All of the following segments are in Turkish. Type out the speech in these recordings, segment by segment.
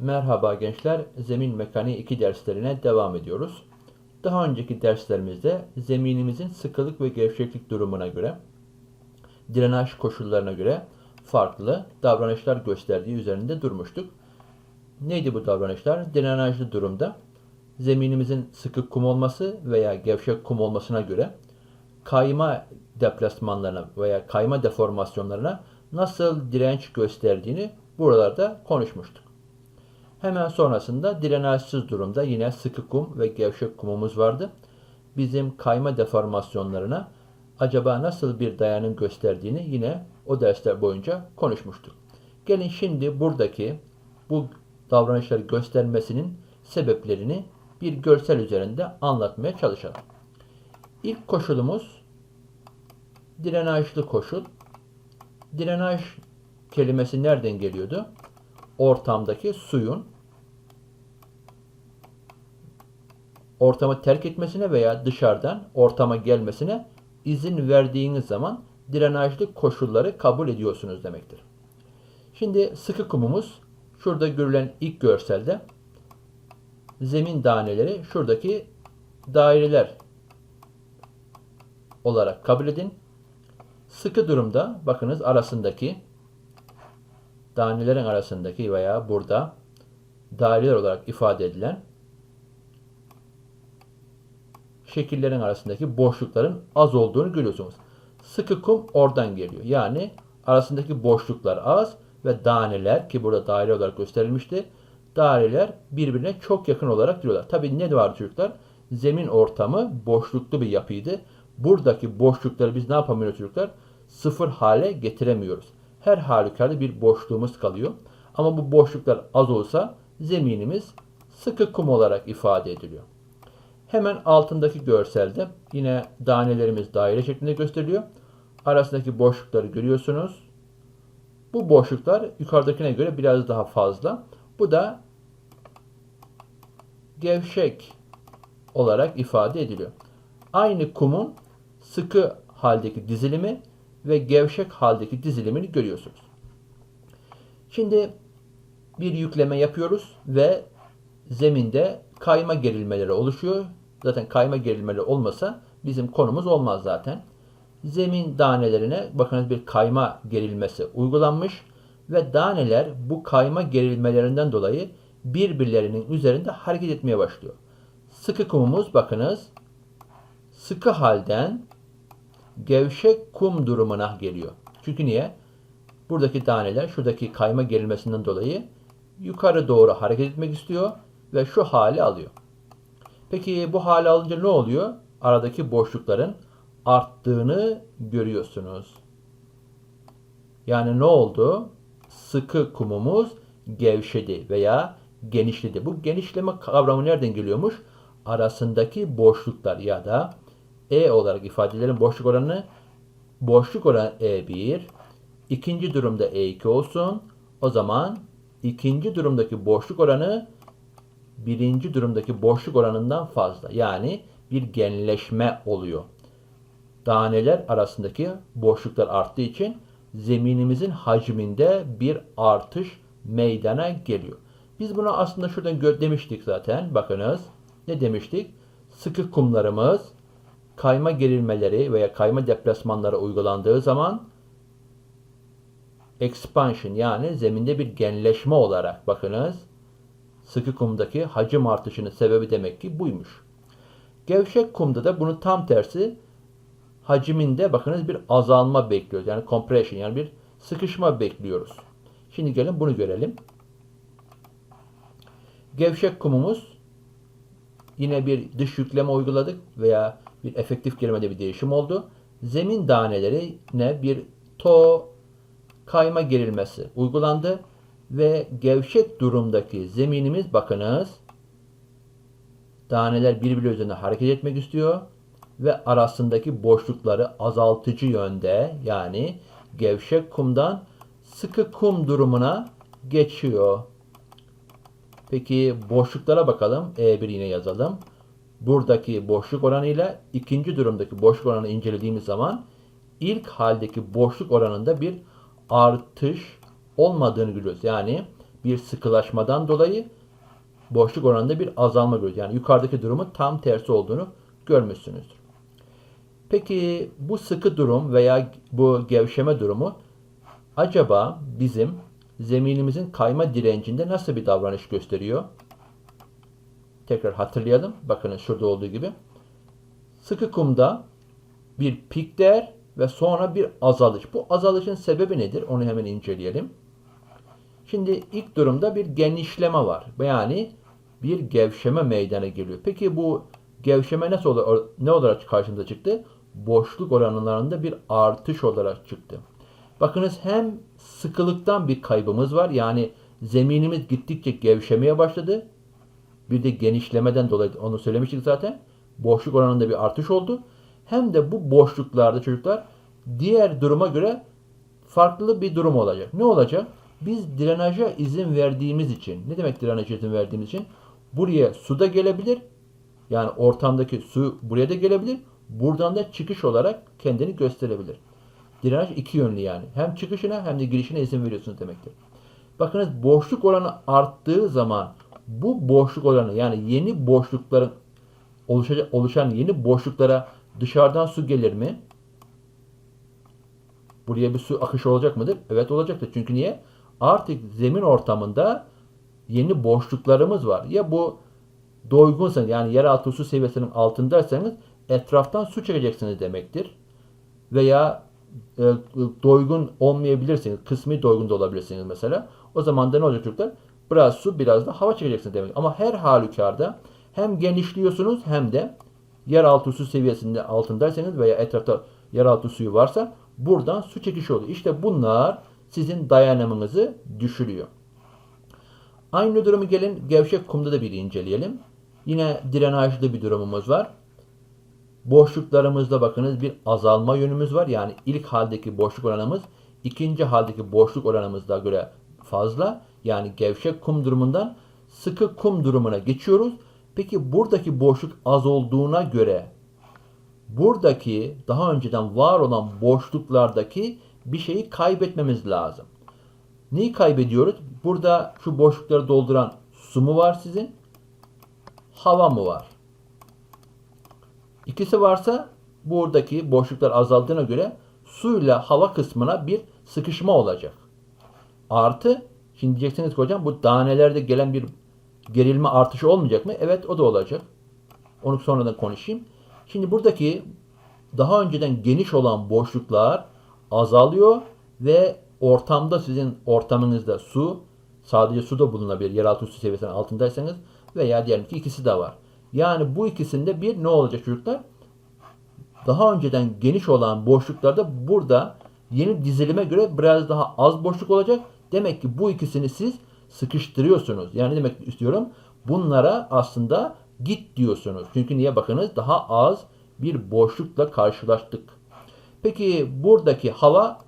Merhaba gençler, zemin mekaniği 2 derslerine devam ediyoruz. Daha önceki derslerimizde zeminimizin sıkılık ve gevşeklik durumuna göre, drenaj koşullarına göre farklı davranışlar gösterdiği üzerinde durmuştuk. Neydi bu davranışlar? Drenajlı durumda zeminimizin sıkı kum olması veya gevşek kum olmasına göre kayma deplasmanlarına veya kayma deformasyonlarına nasıl direnç gösterdiğini buralarda konuşmuştuk. Hemen sonrasında drenajsız durumda yine sıkı kum ve gevşek kumumuz vardı. Bizim kayma deformasyonlarına acaba nasıl bir dayanım gösterdiğini yine o dersler boyunca konuşmuştuk. Gelin şimdi buradaki bu davranışları göstermesinin sebeplerini bir görsel üzerinde anlatmaya çalışalım. İlk koşulumuz drenajlı koşul. Drenaj kelimesi nereden geliyordu? Ortamdaki suyun ortamı terk etmesine veya dışarıdan ortama gelmesine izin verdiğiniz zaman drenajlı koşulları kabul ediyorsunuz demektir. Şimdi sıkı kumumuz şurada görülen ilk görselde zemin daneleri şuradaki daireler olarak kabul edin. Sıkı durumda bakınız arasındaki danelerin arasındaki veya burada daireler olarak ifade edilen şekillerin arasındaki boşlukların az olduğunu görüyorsunuz. Sıkı kum oradan geliyor. Yani arasındaki boşluklar az ve daneler ki burada daire olarak gösterilmişti. Daireler birbirine çok yakın olarak duruyorlar. Tabi ne var çocuklar? Zemin ortamı boşluklu bir yapıydı. Buradaki boşlukları biz ne yapamıyoruz çocuklar? Sıfır hale getiremiyoruz. Her halükarda bir boşluğumuz kalıyor. Ama bu boşluklar az olsa zeminimiz sıkı kum olarak ifade ediliyor. Hemen altındaki görselde yine danelerimiz daire şeklinde gösteriliyor. Arasındaki boşlukları görüyorsunuz. Bu boşluklar yukarıdakine göre biraz daha fazla. Bu da gevşek olarak ifade ediliyor. Aynı kumun sıkı haldeki dizilimi ve gevşek haldeki dizilimini görüyorsunuz. Şimdi bir yükleme yapıyoruz ve zeminde kayma gerilmeleri oluşuyor. Zaten kayma gerilmeleri olmasa bizim konumuz olmaz zaten. Zemin danelerine bakınız bir kayma gerilmesi uygulanmış ve daneler bu kayma gerilmelerinden dolayı birbirlerinin üzerinde hareket etmeye başlıyor. Sıkı kumumuz bakınız sıkı halden gevşek kum durumuna geliyor. Çünkü niye? Buradaki daneler şuradaki kayma gerilmesinden dolayı yukarı doğru hareket etmek istiyor ve şu hali alıyor. Peki bu hali alınca ne oluyor? Aradaki boşlukların arttığını görüyorsunuz. Yani ne oldu? Sıkı kumumuz gevşedi veya genişledi. Bu genişleme kavramı nereden geliyormuş? Arasındaki boşluklar ya da E olarak ifadelerin boşluk oranı boşluk oranı E1 ikinci durumda E2 olsun. O zaman ikinci durumdaki boşluk oranı birinci durumdaki boşluk oranından fazla. Yani bir genleşme oluyor. Daneler arasındaki boşluklar arttığı için zeminimizin hacminde bir artış meydana geliyor. Biz bunu aslında şuradan demiştik zaten. Bakınız ne demiştik? Sıkı kumlarımız kayma gerilmeleri veya kayma deplasmanları uygulandığı zaman expansion yani zeminde bir genleşme olarak bakınız sıkı kumdaki hacim artışının sebebi demek ki buymuş. Gevşek kumda da bunun tam tersi haciminde bakınız bir azalma bekliyoruz. Yani compression yani bir sıkışma bekliyoruz. Şimdi gelin bunu görelim. Gevşek kumumuz yine bir dış yükleme uyguladık veya bir efektif kelimede bir değişim oldu. Zemin danelerine bir to kayma gerilmesi uygulandı ve gevşek durumdaki zeminimiz bakınız taneler birbiri üzerinde hareket etmek istiyor ve arasındaki boşlukları azaltıcı yönde yani gevşek kumdan sıkı kum durumuna geçiyor. Peki boşluklara bakalım. E1 yine yazalım. Buradaki boşluk oranı ile ikinci durumdaki boşluk oranını incelediğimiz zaman ilk haldeki boşluk oranında bir artış olmadığını görüyoruz. Yani bir sıkılaşmadan dolayı boşluk oranında bir azalma görüyoruz. Yani yukarıdaki durumun tam tersi olduğunu görmüşsünüzdür. Peki bu sıkı durum veya bu gevşeme durumu acaba bizim zeminimizin kayma direncinde nasıl bir davranış gösteriyor? Tekrar hatırlayalım. Bakın şurada olduğu gibi. Sıkı kumda bir pik değer ve sonra bir azalış. Bu azalışın sebebi nedir? Onu hemen inceleyelim. Şimdi ilk durumda bir genişleme var. Yani bir gevşeme meydana geliyor. Peki bu gevşeme nasıl olur, ne olarak karşımıza çıktı? Boşluk oranlarında bir artış olarak çıktı. Bakınız hem sıkılıktan bir kaybımız var. Yani zeminimiz gittikçe gevşemeye başladı. Bir de genişlemeden dolayı onu söylemiştik zaten. Boşluk oranında bir artış oldu. Hem de bu boşluklarda çocuklar diğer duruma göre farklı bir durum olacak. Ne olacak? Biz drenaja izin verdiğimiz için, ne demek drenaja izin verdiğimiz için? Buraya su da gelebilir. Yani ortamdaki su buraya da gelebilir. Buradan da çıkış olarak kendini gösterebilir. Drenaj iki yönlü yani. Hem çıkışına hem de girişine izin veriyorsunuz demektir. Bakınız boşluk oranı arttığı zaman bu boşluk oranı yani yeni boşlukların oluşacak, oluşan yeni boşluklara dışarıdan su gelir mi? Buraya bir su akışı olacak mıdır? Evet olacaktır. Çünkü niye? Artık zemin ortamında yeni boşluklarımız var. Ya bu doygunsanız yani yeraltı su seviyesinin altındaysanız etraftan su çekeceksiniz demektir. Veya e, doygun olmayabilirsiniz. Kısmi doygun da olabilirsiniz mesela. O zaman da ne olacak çocuklar? Biraz su biraz da hava çekeceksiniz demek. Ama her halükarda hem genişliyorsunuz hem de yeraltı su seviyesinde altındaysanız veya etrafta yeraltı suyu varsa buradan su çekişi oluyor. İşte bunlar sizin dayanımınızı düşürüyor. Aynı durumu gelin gevşek kumda da bir inceleyelim. Yine drenajlı bir durumumuz var. Boşluklarımızda bakınız bir azalma yönümüz var. Yani ilk haldeki boşluk oranımız ikinci haldeki boşluk oranımızda göre fazla. Yani gevşek kum durumundan sıkı kum durumuna geçiyoruz. Peki buradaki boşluk az olduğuna göre buradaki daha önceden var olan boşluklardaki bir şeyi kaybetmemiz lazım. Neyi kaybediyoruz? Burada şu boşlukları dolduran su mu var sizin? Hava mı var? İkisi varsa buradaki boşluklar azaldığına göre suyla hava kısmına bir sıkışma olacak. Artı şimdi diyeceksiniz ki hocam bu tanelerde gelen bir gerilme artışı olmayacak mı? Evet o da olacak. Onu sonradan konuşayım. Şimdi buradaki daha önceden geniş olan boşluklar azalıyor ve ortamda sizin ortamınızda su sadece su da bulunabilir. Yeraltı su seviyesinin altındaysanız veya diyelim ki ikisi de var. Yani bu ikisinde bir ne olacak çocuklar? Daha önceden geniş olan boşluklarda burada yeni dizilime göre biraz daha az boşluk olacak. Demek ki bu ikisini siz sıkıştırıyorsunuz. Yani demek istiyorum bunlara aslında git diyorsunuz. Çünkü niye bakınız daha az bir boşlukla karşılaştık. Peki buradaki hava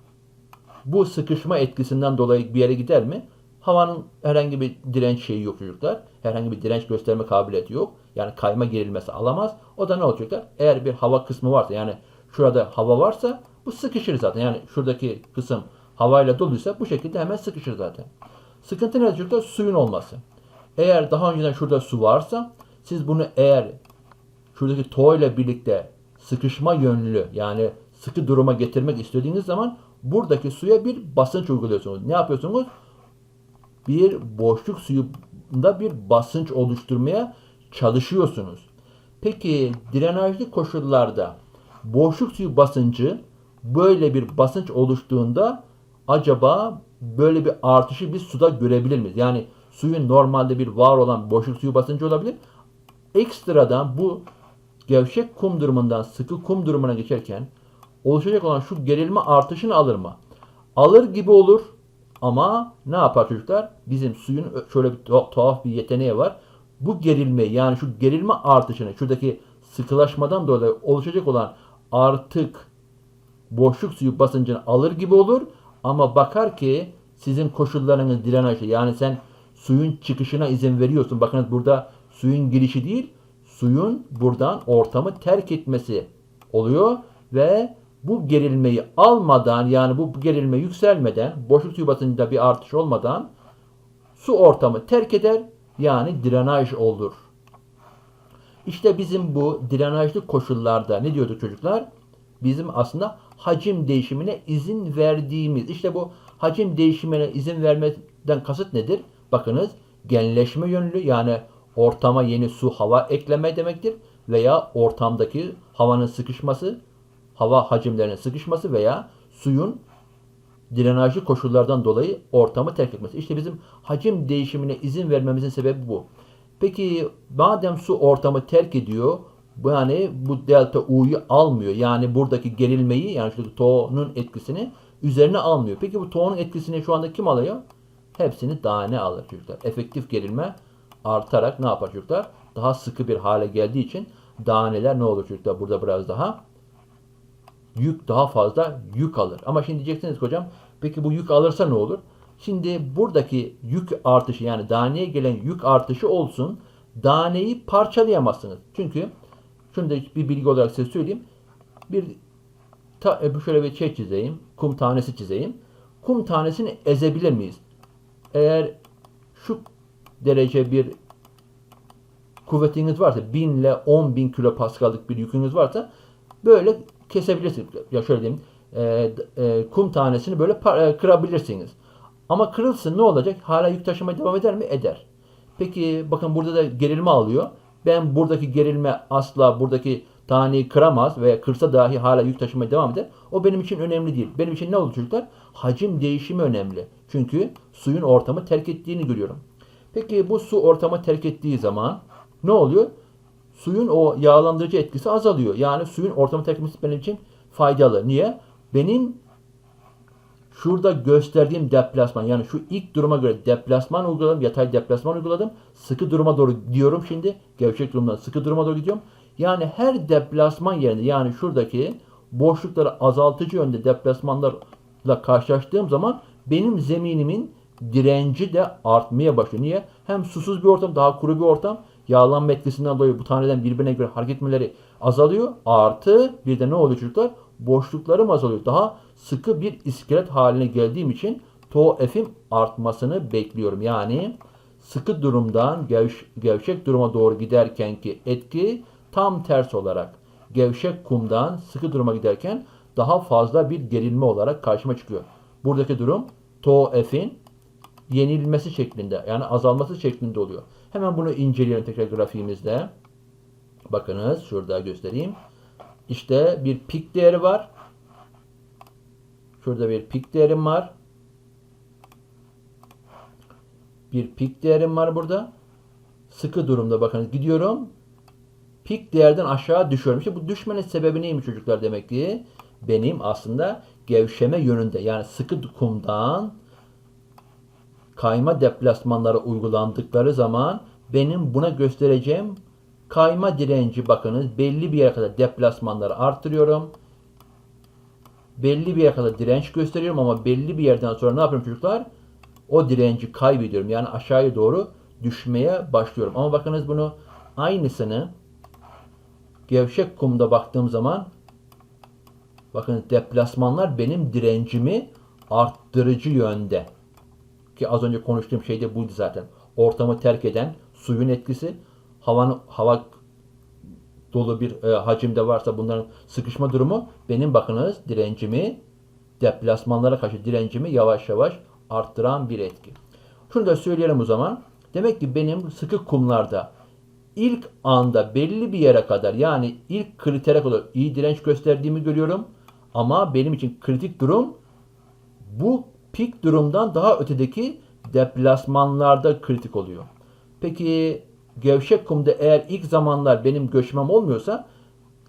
bu sıkışma etkisinden dolayı bir yere gider mi? Havanın herhangi bir direnç şeyi yok çocuklar. Herhangi bir direnç gösterme kabiliyeti yok. Yani kayma gerilmesi alamaz. O da ne olacaklar? Eğer bir hava kısmı varsa yani şurada hava varsa bu sıkışır zaten. Yani şuradaki kısım havayla doluysa bu şekilde hemen sıkışır zaten. Sıkıntı ne çocuklar? Suyun olması. Eğer daha önceden şurada su varsa siz bunu eğer şuradaki toğ ile birlikte sıkışma yönlü yani sıkı duruma getirmek istediğiniz zaman buradaki suya bir basınç uyguluyorsunuz. Ne yapıyorsunuz? Bir boşluk suyunda bir basınç oluşturmaya çalışıyorsunuz. Peki drenajlı koşullarda boşluk suyu basıncı böyle bir basınç oluştuğunda acaba böyle bir artışı biz suda görebilir miyiz? Yani suyun normalde bir var olan boşluk suyu basıncı olabilir. Ekstradan bu gevşek kum durumundan sıkı kum durumuna geçerken oluşacak olan şu gerilme artışını alır mı? Alır gibi olur ama ne yapar çocuklar? Bizim suyun şöyle bir tuhaf bir yeteneği var. Bu gerilme yani şu gerilme artışını şuradaki sıkılaşmadan dolayı oluşacak olan artık boşluk suyu basıncını alır gibi olur ama bakar ki sizin koşullarınız drenajı yani sen suyun çıkışına izin veriyorsun. Bakın burada suyun girişi değil suyun buradan ortamı terk etmesi oluyor ve bu gerilmeyi almadan yani bu gerilme yükselmeden boşluk suyu basıncında bir artış olmadan su ortamı terk eder yani drenaj olur. İşte bizim bu drenajlı koşullarda ne diyorduk çocuklar? Bizim aslında hacim değişimine izin verdiğimiz. İşte bu hacim değişimine izin vermeden kasıt nedir? Bakınız genleşme yönlü yani ortama yeni su hava ekleme demektir. Veya ortamdaki havanın sıkışması, hava hacimlerinin sıkışması veya suyun drenajlı koşullardan dolayı ortamı terk etmesi. İşte bizim hacim değişimine izin vermemizin sebebi bu. Peki madem su ortamı terk ediyor, yani bu delta U'yu almıyor. Yani buradaki gerilmeyi yani şuradaki to'nun etkisini üzerine almıyor. Peki bu to'nun etkisini şu anda kim alıyor? Hepsini tane alır çocuklar. Efektif gerilme artarak ne yapar çocuklar? Daha sıkı bir hale geldiği için daneler ne olur çocuklar? Burada biraz daha yük daha fazla yük alır. Ama şimdi diyeceksiniz hocam peki bu yük alırsa ne olur? Şimdi buradaki yük artışı yani daneye gelen yük artışı olsun. Daneyi parçalayamazsınız. Çünkü şunu da bir bilgi olarak size söyleyeyim. Bir ta, e, şöyle bir şey çizeyim. Kum tanesi çizeyim. Kum tanesini ezebilir miyiz? Eğer şu derece bir kuvvetiniz varsa 1000 ile 10 bin kilo paskallık bir yükünüz varsa böyle kesebilirsiniz. Ya şöyle diyeyim. E, e, kum tanesini böyle e, kırabilirsiniz. Ama kırılsın ne olacak? Hala yük taşımaya devam eder mi? Eder. Peki bakın burada da gerilme alıyor. Ben buradaki gerilme asla buradaki taneyi kıramaz veya kırsa dahi hala yük taşımaya devam eder. O benim için önemli değil. Benim için ne oldu çocuklar? Hacim değişimi önemli. Çünkü suyun ortamı terk ettiğini görüyorum. Peki bu su ortamı terk ettiği zaman ne oluyor? Suyun o yağlandırıcı etkisi azalıyor. Yani suyun ortamı terk etmesi benim için faydalı. Niye? Benim şurada gösterdiğim deplasman yani şu ilk duruma göre deplasman uyguladım. Yatay deplasman uyguladım. Sıkı duruma doğru gidiyorum şimdi. Gevşek durumdan sıkı duruma doğru gidiyorum. Yani her deplasman yerinde yani şuradaki boşlukları azaltıcı yönde deplasmanlarla karşılaştığım zaman benim zeminimin direnci de artmaya başlıyor. Niye? Hem susuz bir ortam, daha kuru bir ortam. Yağlanma etkisinden dolayı bu taneden birbirine göre hareket etmeleri azalıyor. Artı bir de ne oluyor çocuklar? Boşluklarım azalıyor. Daha sıkı bir iskelet haline geldiğim için to F'im artmasını bekliyorum. Yani sıkı durumdan gevş- gevşek duruma doğru giderken ki etki tam ters olarak gevşek kumdan sıkı duruma giderken daha fazla bir gerilme olarak karşıma çıkıyor. Buradaki durum to F'in yenilmesi şeklinde yani azalması şeklinde oluyor. Hemen bunu inceleyelim tekrar grafiğimizde. Bakınız şurada göstereyim. İşte bir pik değeri var. Şurada bir pik değerim var. Bir pik değerim var burada. Sıkı durumda bakın gidiyorum. Pik değerden aşağı düşüyorum. İşte bu düşmenin sebebi neymiş çocuklar demek ki? Benim aslında gevşeme yönünde yani sıkı kumdan kayma deplasmanları uygulandıkları zaman benim buna göstereceğim kayma direnci bakınız belli bir yere kadar deplasmanları artırıyorum. Belli bir yere kadar direnç gösteriyorum ama belli bir yerden sonra ne yapıyorum çocuklar? O direnci kaybediyorum. Yani aşağıya doğru düşmeye başlıyorum. Ama bakınız bunu aynısını gevşek kumda baktığım zaman bakın deplasmanlar benim direncimi arttırıcı yönde. Ki az önce konuştuğum şey de buydu zaten. Ortamı terk eden suyun etkisi, havanın hava dolu bir e, hacimde varsa bunların sıkışma durumu benim bakınız direncimi deplasmanlara karşı direncimi yavaş yavaş arttıran bir etki. Şunu da söyleyelim o zaman. Demek ki benim sıkı kumlarda ilk anda belli bir yere kadar yani ilk kritere kadar iyi direnç gösterdiğimi görüyorum. Ama benim için kritik durum bu pik durumdan daha ötedeki deplasmanlarda kritik oluyor. Peki gevşek kumda eğer ilk zamanlar benim göçmem olmuyorsa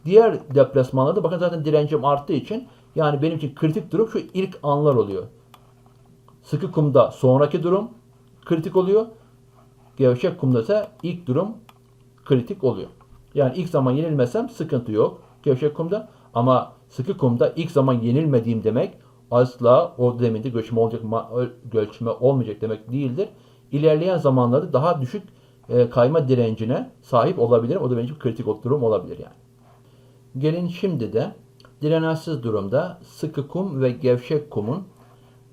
diğer deplasmanlarda bakın zaten direncim arttığı için yani benim için kritik durum şu ilk anlar oluyor. Sıkı kumda sonraki durum kritik oluyor. Gevşek kumda ise ilk durum kritik oluyor. Yani ilk zaman yenilmesem sıkıntı yok gevşek kumda ama sıkı kumda ilk zaman yenilmediğim demek asla o zeminde göçme olacak göçme olmayacak demek değildir. İlerleyen zamanlarda daha düşük e, kayma direncine sahip olabilir. O da benim için kritik durum olabilir yani. Gelin şimdi de drenajsız durumda sıkı kum ve gevşek kumun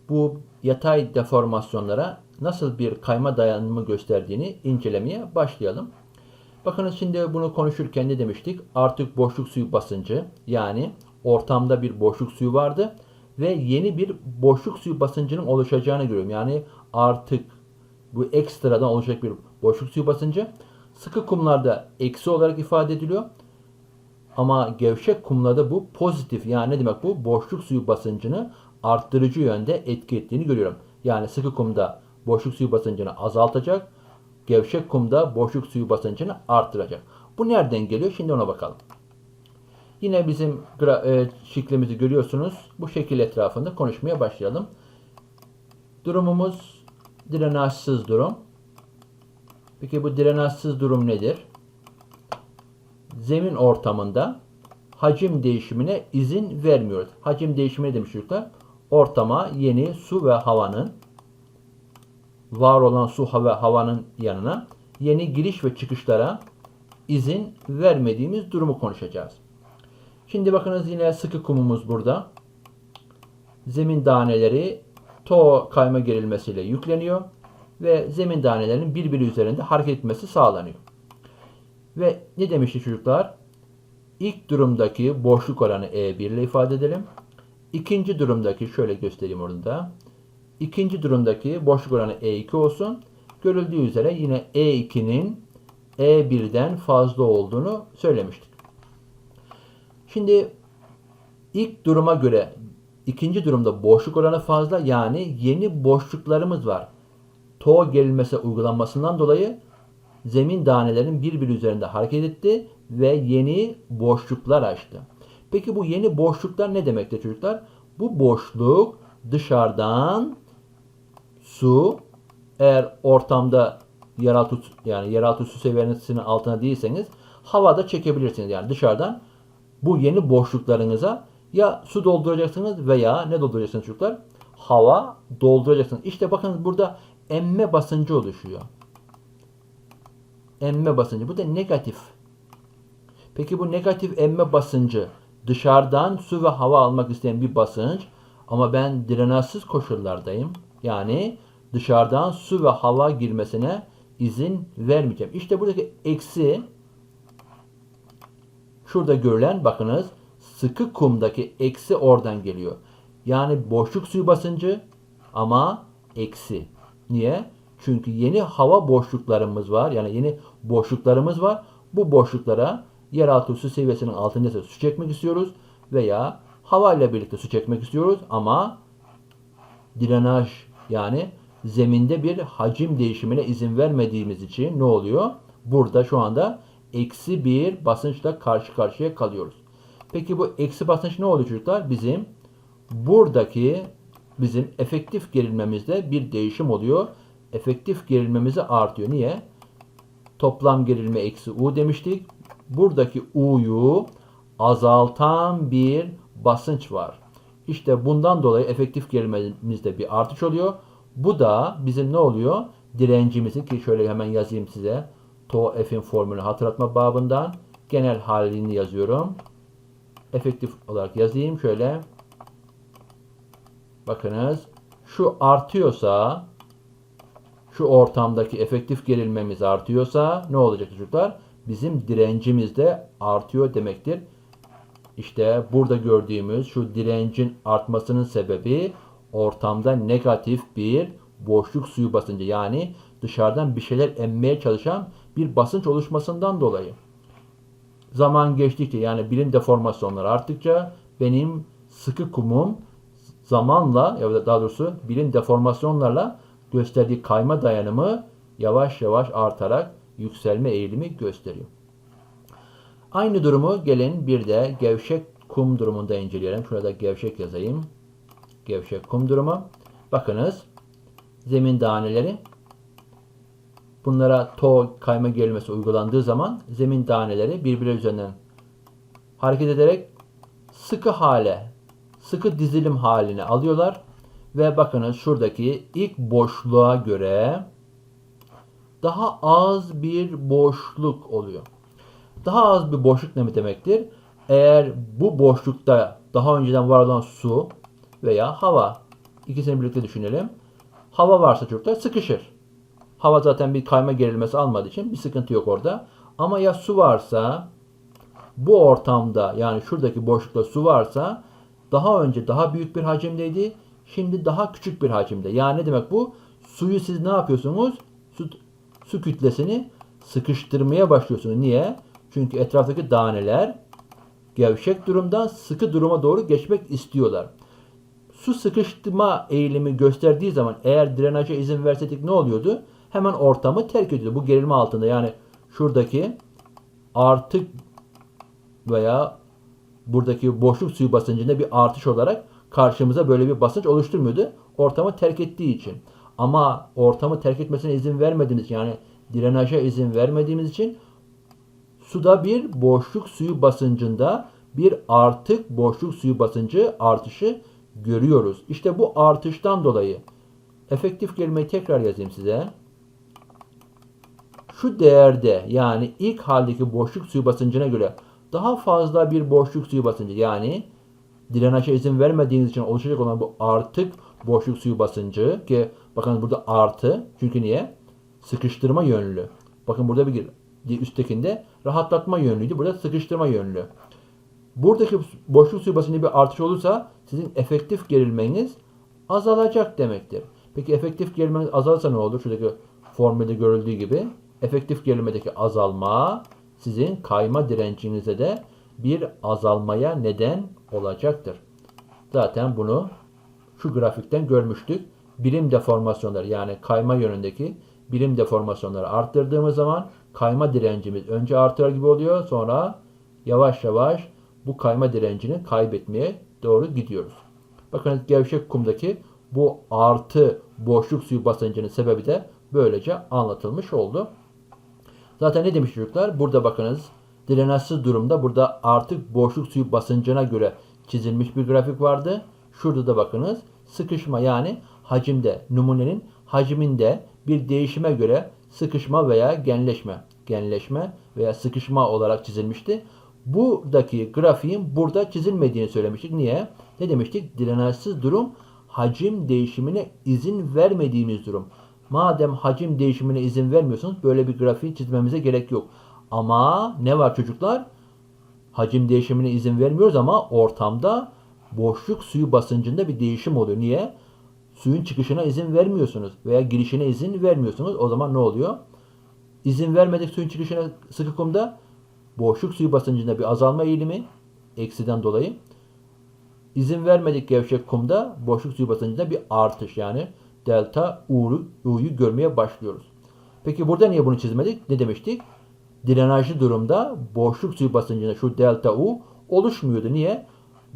bu yatay deformasyonlara nasıl bir kayma dayanımı gösterdiğini incelemeye başlayalım. Bakınız şimdi bunu konuşurken ne demiştik? Artık boşluk suyu basıncı yani ortamda bir boşluk suyu vardı ve yeni bir boşluk suyu basıncının oluşacağını görüyorum. Yani artık bu ekstradan olacak bir boşluk suyu basıncı sıkı kumlarda eksi olarak ifade ediliyor. Ama gevşek kumlarda bu pozitif. Yani ne demek bu? Boşluk suyu basıncını arttırıcı yönde etki ettiğini görüyorum. Yani sıkı kumda boşluk suyu basıncını azaltacak. Gevşek kumda boşluk suyu basıncını arttıracak. Bu nereden geliyor? Şimdi ona bakalım. Yine bizim e, şeklimizi görüyorsunuz. Bu şekil etrafında konuşmaya başlayalım. Durumumuz drenajsız durum. Peki bu drenajsız durum nedir? Zemin ortamında hacim değişimine izin vermiyoruz. Hacim değişimi demiş çocuklar? Ortama yeni su ve havanın var olan su ve havanın yanına yeni giriş ve çıkışlara izin vermediğimiz durumu konuşacağız. Şimdi bakınız yine sıkı kumumuz burada. Zemin taneleri to kayma gerilmesiyle yükleniyor ve zemin tanelerinin birbiri üzerinde hareket etmesi sağlanıyor. Ve ne demişti çocuklar? İlk durumdaki boşluk oranı E1 ile ifade edelim. İkinci durumdaki şöyle göstereyim orada. İkinci durumdaki boşluk oranı E2 olsun. Görüldüğü üzere yine E2'nin E1'den fazla olduğunu söylemiştik. Şimdi ilk duruma göre ikinci durumda boşluk oranı fazla yani yeni boşluklarımız var. TOğ gerilmesi uygulanmasından dolayı zemin danelerinin birbiri üzerinde hareket etti ve yeni boşluklar açtı. Peki bu yeni boşluklar ne demektir çocuklar? Bu boşluk dışarıdan su eğer ortamda yeraltı yani yeraltı su seviyesinin altına değilseniz havada çekebilirsiniz. Yani dışarıdan bu yeni boşluklarınıza ya su dolduracaksınız veya ne dolduracaksınız çocuklar? Hava dolduracaksınız. İşte bakın burada emme basıncı oluşuyor. Emme basıncı. Bu da negatif. Peki bu negatif emme basıncı dışarıdan su ve hava almak isteyen bir basınç ama ben drenajsız koşullardayım. Yani dışarıdan su ve hava girmesine izin vermeyeceğim. İşte buradaki eksi şurada görülen bakınız sıkı kumdaki eksi oradan geliyor. Yani boşluk suyu basıncı ama eksi. Niye? Çünkü yeni hava boşluklarımız var. Yani yeni boşluklarımız var. Bu boşluklara yeraltı su seviyesinin altında su çekmek istiyoruz veya hava ile birlikte su çekmek istiyoruz ama drenaj yani zeminde bir hacim değişimine izin vermediğimiz için ne oluyor? Burada şu anda eksi bir basınçla karşı karşıya kalıyoruz. Peki bu eksi basınç ne oluyor çocuklar? Bizim buradaki bizim efektif gerilmemizde bir değişim oluyor. Efektif gerilmemizi artıyor. Niye? Toplam gerilme eksi U demiştik. Buradaki U'yu azaltan bir basınç var. İşte bundan dolayı efektif gerilmemizde bir artış oluyor. Bu da bizim ne oluyor? Direncimizi ki şöyle hemen yazayım size. To F'in formülünü hatırlatma babından genel halini yazıyorum. Efektif olarak yazayım şöyle. Bakınız şu artıyorsa şu ortamdaki efektif gerilmemiz artıyorsa ne olacak çocuklar? Bizim direncimiz de artıyor demektir. İşte burada gördüğümüz şu direncin artmasının sebebi ortamda negatif bir boşluk suyu basıncı yani dışarıdan bir şeyler emmeye çalışan bir basınç oluşmasından dolayı. Zaman geçtikçe yani birim deformasyonları arttıkça benim sıkı kumum zamanla ya da daha doğrusu birim deformasyonlarla gösterdiği kayma dayanımı yavaş yavaş artarak yükselme eğilimi gösteriyor. Aynı durumu gelin bir de gevşek kum durumunda inceleyelim. Şurada gevşek yazayım. Gevşek kum durumu. Bakınız zemin taneleri bunlara to kayma gerilmesi uygulandığı zaman zemin taneleri birbiri üzerinden hareket ederek sıkı hale, sıkı dizilim haline alıyorlar. Ve bakınız şuradaki ilk boşluğa göre daha az bir boşluk oluyor. Daha az bir boşluk ne demektir? Eğer bu boşlukta daha önceden var olan su veya hava ikisini birlikte düşünelim. Hava varsa çocuklar sıkışır. Hava zaten bir kayma gerilmesi almadığı için bir sıkıntı yok orada. Ama ya su varsa bu ortamda yani şuradaki boşlukta su varsa daha önce daha büyük bir hacimdeydi. Şimdi daha küçük bir hacimde. Yani ne demek bu? Suyu siz ne yapıyorsunuz? Su, su kütlesini sıkıştırmaya başlıyorsunuz. Niye? Çünkü etraftaki daneler gevşek durumdan sıkı duruma doğru geçmek istiyorlar. Su sıkıştırma eğilimi gösterdiği zaman eğer drenaja izin verseydik ne oluyordu? Hemen ortamı terk ediyordu. Bu gerilme altında yani şuradaki artık veya buradaki boşluk suyu basıncında bir artış olarak karşımıza böyle bir basınç oluşturmuyordu. Ortamı terk ettiği için. Ama ortamı terk etmesine izin vermediğimiz için yani drenaja izin vermediğimiz için suda bir boşluk suyu basıncında bir artık boşluk suyu basıncı artışı görüyoruz. İşte bu artıştan dolayı efektif kelimeyi tekrar yazayım size. Şu değerde yani ilk haldeki boşluk suyu basıncına göre daha fazla bir boşluk suyu basıncı yani drenaja izin vermediğiniz için oluşacak olan bu artık boşluk suyu basıncı ki bakın burada artı çünkü niye? Sıkıştırma yönlü. Bakın burada bir üsttekinde rahatlatma yönlüydü. Burada sıkıştırma yönlü. Buradaki boşluk suyu basıncı bir artış olursa sizin efektif gerilmeniz azalacak demektir. Peki efektif gerilmeniz azalırsa ne olur? Şuradaki formülde görüldüğü gibi efektif gerilmedeki azalma sizin kayma direncinize de bir azalmaya neden olacaktır. Zaten bunu şu grafikten görmüştük. Birim deformasyonları yani kayma yönündeki birim deformasyonları arttırdığımız zaman kayma direncimiz önce artıyor gibi oluyor. Sonra yavaş yavaş bu kayma direncini kaybetmeye doğru gidiyoruz. Bakın gevşek kumdaki bu artı boşluk suyu basıncının sebebi de böylece anlatılmış oldu. Zaten ne demiş çocuklar? Burada bakınız drenajsız durumda burada artık boşluk suyu basıncına göre çizilmiş bir grafik vardı. Şurada da bakınız sıkışma yani hacimde numunenin hacminde bir değişime göre sıkışma veya genleşme, genleşme veya sıkışma olarak çizilmişti. Buradaki grafiğin burada çizilmediğini söylemiştik. Niye? Ne demiştik? Drenajsız durum hacim değişimine izin vermediğimiz durum. Madem hacim değişimine izin vermiyorsunuz böyle bir grafiği çizmemize gerek yok. Ama ne var çocuklar? Hacim değişimine izin vermiyoruz ama ortamda boşluk suyu basıncında bir değişim oluyor. Niye? Suyun çıkışına izin vermiyorsunuz veya girişine izin vermiyorsunuz. O zaman ne oluyor? İzin vermedik suyun çıkışına sıkı kumda boşluk suyu basıncında bir azalma eğilimi eksiden dolayı. İzin vermedik gevşek kumda boşluk suyu basıncında bir artış yani delta U'yu, görmeye başlıyoruz. Peki burada niye bunu çizmedik? Ne demiştik? Drenajlı durumda boşluk suyu basıncında şu delta U oluşmuyordu. Niye?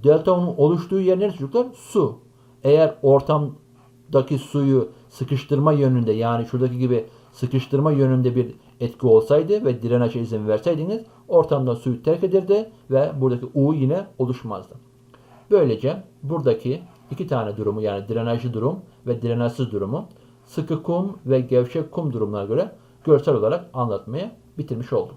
Delta U'nun oluştuğu yer neresi çocuklar? Su. Eğer ortamdaki suyu sıkıştırma yönünde yani şuradaki gibi sıkıştırma yönünde bir etki olsaydı ve drenaja izin verseydiniz ortamdan suyu terk edirdi ve buradaki U yine oluşmazdı. Böylece buradaki iki tane durumu yani drenajlı durum ve drenajsız durumu sıkı kum ve gevşek kum durumuna göre görsel olarak anlatmaya bitirmiş oldum.